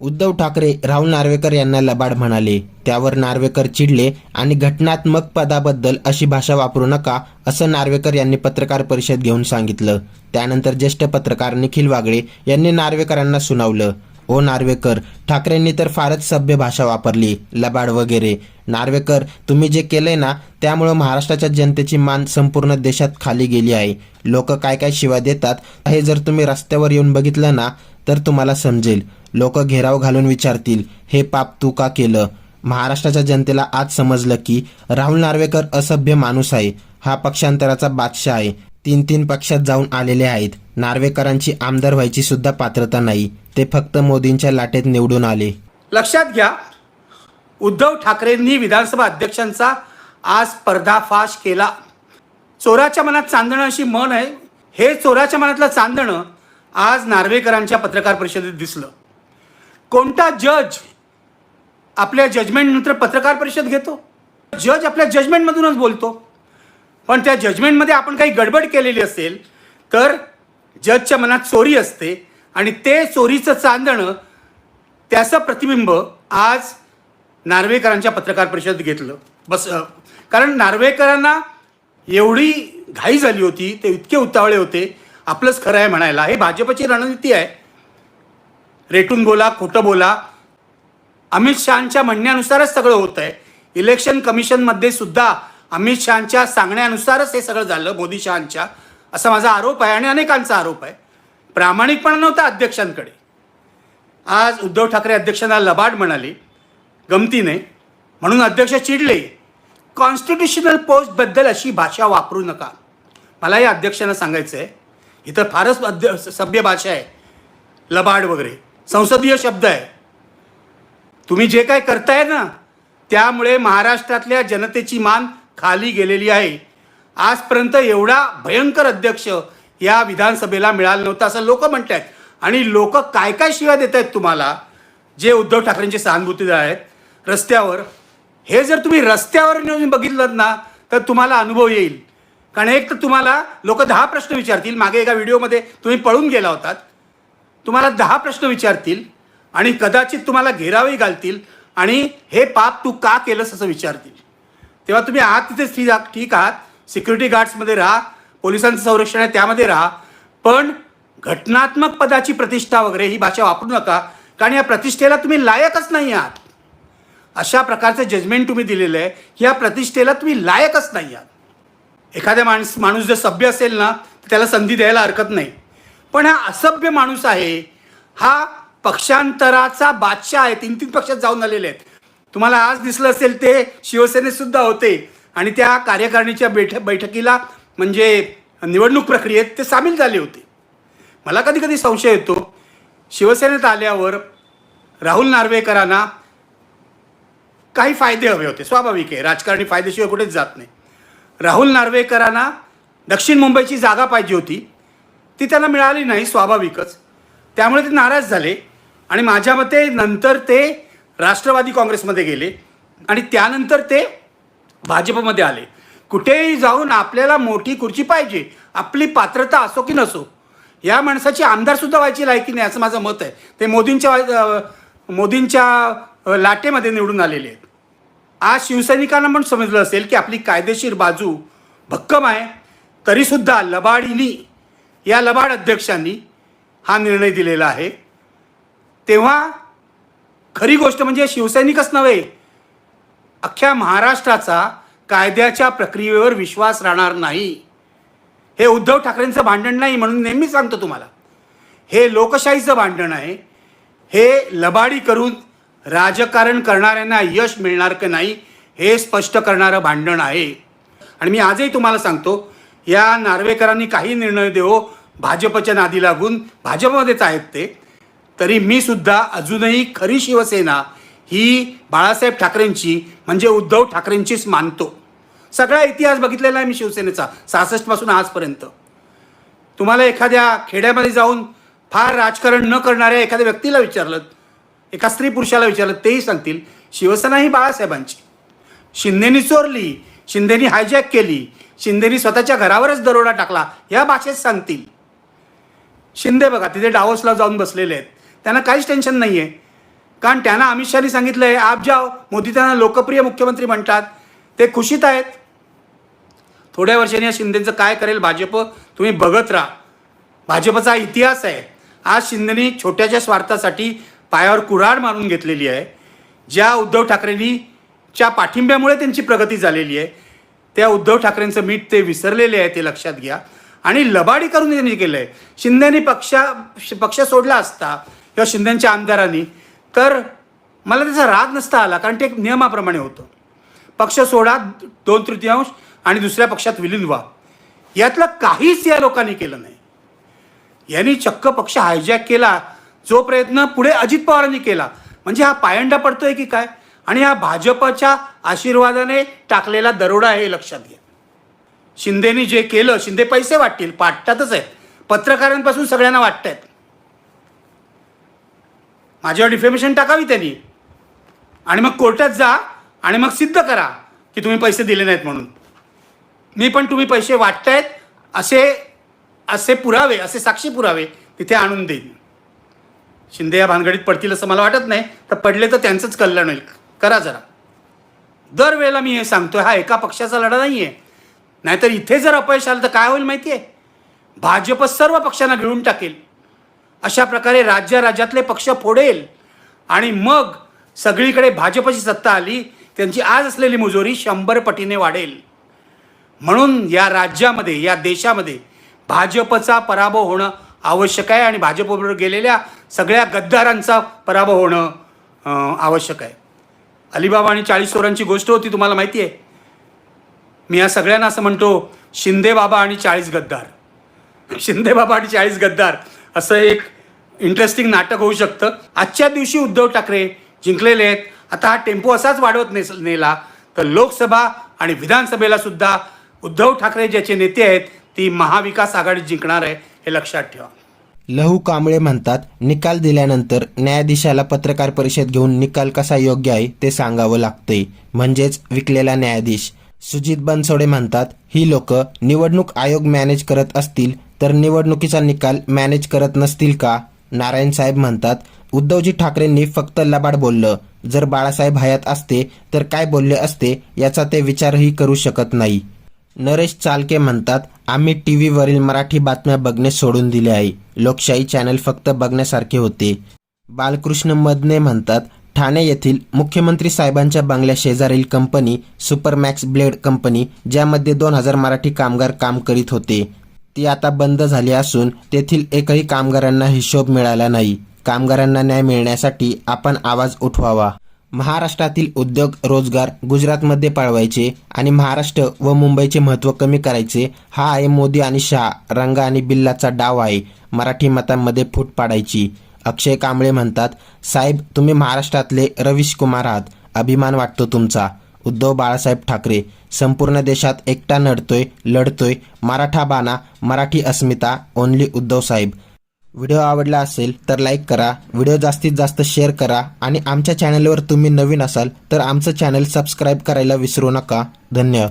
उद्धव ठाकरे राहुल नार्वेकर यांना लबाड म्हणाले. त्यावर नार्वेकर चिडले आणि घटनात्मक पदाबद्दल अशी भाषा वापरू नका असं नार्वेकर यांनी पत्रकार परिषद घेऊन सांगितलं. त्यानंतर ज्येष्ठ पत्रकार निखिल वागळे यांनी नार्वेकरांना सुनावलं. ओ नार्वेकर ठाकरेंनी तर फारच सभ्य भाषा वापरली लबाड वगैरे. नार्वेकर तुम्ही जे केलंय ना त्यामुळं महाराष्ट्राच्या जनतेची मान संपूर्ण देशात खाली गेली आहे. लोक काय काय शिवा देतात हे जर तुम्ही रस्त्यावर येऊन बघितलं ना तर तुम्हाला समजेल. लोक घेराव घालून विचारतील हे पाप तू का केलं? महाराष्ट्राच्या जनतेला आज समजलं की राहुल नार्वेकर असभ्य माणूस आहे. हा पक्षांतराचा बादशाह आहे. तीन तीन पक्षात जाऊन आलेले आहेत. नार्वेकरांची आमदार व्हायची सुद्धा पात्रता नाही. ते फक्त मोदींच्या लाटेत निवडून आले. लक्षात घ्या उद्धव ठाकरेंनी विधानसभा अध्यक्षांचा आज पर्दाफाश केला. चोराच्या मनात चांदणं अशी मन आहे. हे चोराच्या मनातलं चांदणं आज नार्वेकरांच्या पत्रकार परिषदेत दिसलं. कोणता जज आपल्या जजमेंटनंतर पत्रकार परिषद घेतो? जज आपल्या जजमेंटमधूनच बोलतो. पण त्या जजमेंटमध्ये आपण काही गडबड केलेली असेल तर जजच्या मनात चोरी असते आणि ते चोरीचं चांदणं त्याचं प्रतिबिंब आज नार्वेकरांच्या पत्रकार परिषदेत घेतलं. बस कारण नार्वेकरांना एवढी घाई झाली होती ते इतके उतावळे होते. आपलंच खरं आहे म्हणायला. हे भाजपची रणनीती आहे. रेटून बोला खोटं बोला. अमित शहाच्या म्हणण्यानुसारच सगळं होतं आहे इलेक्शन कमिशनमध्ये सुद्धा अमित शहाच्या सांगण्यानुसारच हे सगळं झालं मोदी शहांच्या. असा माझा आरोप आहे आणि अनेकांचा आरोप आहे. प्रामाणिकपणा नव्हता अध्यक्षांकडे. आज उद्धव ठाकरे अध्यक्षांना लबाड म्हणाले. गमतीने म्हणून अध्यक्ष चिडले. कॉन्स्टिट्युशनल पोस्टबद्दल अशी भाषा वापरू नका. मला या अध्यक्षांना सांगायचं आहे इथं फारच अध्य सभ्य भाषा आहे. लबाड वगैरे. संसदीय शब्द आहे. तुम्ही जे काय करताय ना त्यामुळे महाराष्ट्रातल्या जनतेची मान खाली गेलेली आहे. आजपर्यंत एवढा भयंकर अध्यक्ष या विधानसभेला मिळाला नव्हता असं लोक म्हणत आहेत आणि लोक काय काय शिव्या देत आहेत तुम्हाला? जे उद्धव ठाकरेंचे सहानुभूती आहेत रस्त्यावर. हे जर तुम्ही रस्त्यावर नेऊन बघितलं ना तर तुम्हाला अनुभव येईल. कारण एक तर तुम्हाला लोक दहा प्रश्न विचारतील मागे एका व्हिडिओमध्ये तुम्ही पळून गेला होतात. तुम्हाला दहा प्रश्न विचारतील आणि कदाचित तुम्हाला घेरावही घालतील आणि हे पाप तू का केलंस असं विचारतील. तेव्हा तुम्ही आहात तिथेच ठीक आहात ठीक आहात. सिक्युरिटी गार्ड्समध्ये राहा पोलिसांचं संरक्षण आहे त्यामध्ये राहा. पण घटनात्मक पदाची प्रतिष्ठा वगैरे ही भाषा वापरू नका कारण या प्रतिष्ठेला तुम्ही लायकच नाही आहात. अशा प्रकारचं जजमेंट तुम्ही दिलेलं आहे की या प्रतिष्ठेला तुम्ही लायकच नाही आहात. एखाद्या माणूस माणूस जर सभ्य असेल ना तर त्याला संधी द्यायला हरकत नाही. पण हा असभ्य माणूस आहे. हा पक्षांतराचा बादशाह आहे. तीन तीन पक्षात जाऊन आलेले आहेत. तुम्हाला आज दिसलं असेल ते शिवसेनेत सुद्धा होते. आणि त्या कार्यकारिणीच्या बैठ बैठकीला म्हणजे निवडणूक प्रक्रियेत ते सामील झाले होते. मला कधी कधी संशय येतो. शिवसेनेत आल्यावर राहुल नार्वेकरांना काही फायदे हवे होते. स्वाभाविक आहे. राजकारणी फायदेशिवाय कुठेच जात नाही. राहुल नार्वेकरांना दक्षिण मुंबईची जागा पाहिजे होती. ती त्यांना मिळाली नाही स्वाभाविकच. त्यामुळे ते नाराज झाले आणि माझ्या मते नंतर ते राष्ट्रवादी काँग्रेसमध्ये गेले आणि त्यानंतर ते भाजपमध्ये आले. कुठेही जाऊन आपल्याला मोठी खुर्ची पाहिजे आपली पात्रता असो की नसो या माणसाची आमदारसुद्धा व्हायची लायकी नाही असं माझं मत आहे. ते मोदींच्या मोदींच्या लाटेमध्ये निवडून आलेले आहेत. आज शिवसैनिकांना पण समजलं असेल की आपली कायदेशीर बाजू भक्कम आहे तरीसुद्धा लबाडीनी या लबाड अध्यक्षांनी हा निर्णय दिलेला आहे. तेव्हा खरी गोष्ट म्हणजे शिवसैनिकच नव्हे अख्ख्या महाराष्ट्राचा कायद्याच्या प्रक्रियेवर विश्वास राहणार नाही. हे उद्धव ठाकरेंचं भांडण नाही म्हणून नेहमी सांगतो तुम्हाला. हे लोकशाहीचं भांडण आहे. हे लबाडी करून राजकारण करणाऱ्यांना यश मिळणार का नाही हे स्पष्ट करणारं भांडण आहे. आणि मी आजही तुम्हाला सांगतो या नार्वेकरांनी काही निर्णय देवो भाजपच्या नादी लागून भाजपमध्येच आहेत ते. तरी मी सुद्धा अजूनही खरी शिवसेना ही बाळासाहेब ठाकरेंची म्हणजे उद्धव ठाकरेंचीच मानतो. सगळा इतिहास बघितलेला आहे मी शिवसेनेचा सहासष्टपासून आजपर्यंत. तुम्हाला एखाद्या खेड्यामध्ये जाऊन फार राजकारण न करणाऱ्या एखाद्या व्यक्तीला विचारलं एका स्त्री पुरुषाला विचारलं तेही सांगतील शिवसेना ही बाळासाहेबांची. शिंदेनी चोरली शिंदेनी हायजॅक केली शिंदेनी स्वतःच्या घरावरच दरोडा टाकला या भाषेत सांगतील. शिंदे बघा तिथे डावसला जाऊन बसलेले आहेत. त्यांना काहीच टेन्शन नाही आहे कारण त्यांना अमित शहानी सांगितलं आहे आप जाओ. मोदी त्यांना लोकप्रिय मुख्यमंत्री म्हणतात. ते खुशीत आहेत. थोड्या वर्षांनी या शिंदेचं काय करेल भाजप तुम्ही बघत राहा. भाजपचा इतिहास आहे. आज शिंदेनी छोट्याच्या स्वार्थासाठी पायावर कुऱ्हाड मारून घेतलेली आहे. ज्या उद्धव ठाकरेंनी च्या पाठिंब्यामुळे त्यांची प्रगती झालेली आहे त्या उद्धव ठाकरेंचं मीठ ते विसरलेले आहे ते लक्षात घ्या. आणि लबाडी करून त्यांनी केलंय. आहे शिंदेनी पक्षा पक्ष सोडला असता किंवा शिंदेच्या आमदारांनी तर मला त्याचा राग नसता आला कारण ते एक नियमाप्रमाणे होतं. पक्ष सोडा दोन तृतीयांश आणि दुसऱ्या पक्षात विलीन व्हा यातलं काहीच या लोकांनी केलं नाही. यांनी चक्क पक्ष हायजॅक केला. जो प्रयत्न पुढे अजित पवारांनी केला. म्हणजे हा पायंडा पडतोय की काय? आणि हा भाजपच्या आशीर्वादाने टाकलेला दरोडा आहे हे लक्षात घ्या. शिंदेनी जे केलं शिंदे पैसे वाटतील पाटतातच आहेत. पत्रकारांपासून सगळ्यांना वाटत आहेत माझ्यावर डिफेमेशन टाकावी त्यांनी. आणि मग कोर्टात जा आणि मग सिद्ध करा की तुम्ही पैसे दिले नाहीत म्हणून. मी पण तुम्ही पैसे वाटतायत असे असे पुरावे असे साक्षी पुरावे तिथे आणून देईन. शिंदे या भानगडीत पडतील असं मला वाटत नाही. तर पडले तर त्यांचंच कल्याण होईल. करा जरा. दरवेळेला मी हे सांगतोय हा एका पक्षाचा लढा नाही आहे नाहीतर इथे जर अपयश आलं तर काय होईल माहिती आहे भाजप सर्व पक्षांना गिळून टाकेल. अशा प्रकारे राज्य राज्यातले पक्ष फोडेल. आणि मग सगळीकडे भाजपची सत्ता आली त्यांची आज असलेली मुजोरी शंभर पटीने वाढेल. म्हणून या राज्यामध्ये या देशामध्ये भाजपचा पराभव होणं आवश्यक आहे आणि भाजपबरोबर गेलेल्या सगळ्या गद्दारांचा पराभव होणं आवश्यक आहे. अलिबाबा आणि चाळीस चोरांची गोष्ट होती तुम्हाला माहिती आहे मी या सगळ्यांना असं म्हणतो शिंदे बाबा आणि चाळीस गद्दार. शिंदे बाबा आणि चाळीस गद्दार. असं एक इंटरेस्टिंग नाटक होऊ शकतं. आजच्या दिवशी उद्धव ठाकरे जिंकलेले आहेत. आता हा टेम्पो असाच वाढवत ने नेला तर लोकसभा आणि विधानसभेला सुद्धा उद्धव ठाकरे ज्याचे नेते आहेत ती महाविकास आघाडी जिंकणार आहे हे लक्षात ठेवा. लहू कांबळे म्हणतात निकाल दिल्यानंतर न्यायाधीशाला पत्रकार परिषद घेऊन निकाल कसा योग्य आहे ते सांगावं लागतंय. म्हणजेच विकलेला न्यायाधीश. सुजित बनसोडे म्हणतात ही लोक निवडणूक आयोग मॅनेज करत असतील तर निवडणुकीचा निकाल मॅनेज करत नसतील का? नारायण साहेब म्हणतात उद्धवजी ठाकरेंनी फक्त लबाड बोललं. जर बाळासाहेब हयात असते तर काय बोलले असते याचा ते विचारही करू शकत नाही. नरेश चालके म्हणतात आम्ही टी व्हीवरील मराठी बातम्या बघणे सोडून दिले आहे. लोकशाही चॅनल फक्त बघण्यासारखे होते. बालकृष्ण मदने म्हणतात ठाणे येथील मुख्यमंत्री साहेबांच्या बंगल्या शेजारील कंपनी सुपरमॅक्स ब्लेड कंपनी ज्यामध्ये दोन हजार मराठी कामगार काम करीत होते. ती आता बंद झाली असून तेथील एकही कामगारांना हिशोब मिळाला नाही. कामगारांना न्याय मिळण्यासाठी आपण आवाज उठवावा. महाराष्ट्रातील उद्योग रोजगार गुजरातमध्ये पळवायचे आणि महाराष्ट्र व मुंबईचे महत्त्व कमी करायचे हा आहे मोदी आणि शहा रंगा आणि बिल्लाचा डाव आहे. मराठी मतांमध्ये फूट पाडायची. अक्षय कांबळे म्हणतात साहेब तुम्ही महाराष्ट्रातले रवीश कुमार आहात. अभिमान वाटतो तुमचा. उद्धव बाळासाहेब ठाकरे संपूर्ण देशात एकटा नडतोय लढतोय. मराठा बाणा मराठी अस्मिता ओनली उद्धव साहेब. व्हिडिओ आवडला असेल तर लाईक करा. व्हिडिओ जास्तीत जास्त शेअर करा. आणि आमच्या चॅनलवर तुम्ही नवीन असाल तर आमचं चॅनल सबस्क्राईब करायला विसरू नका. धन्य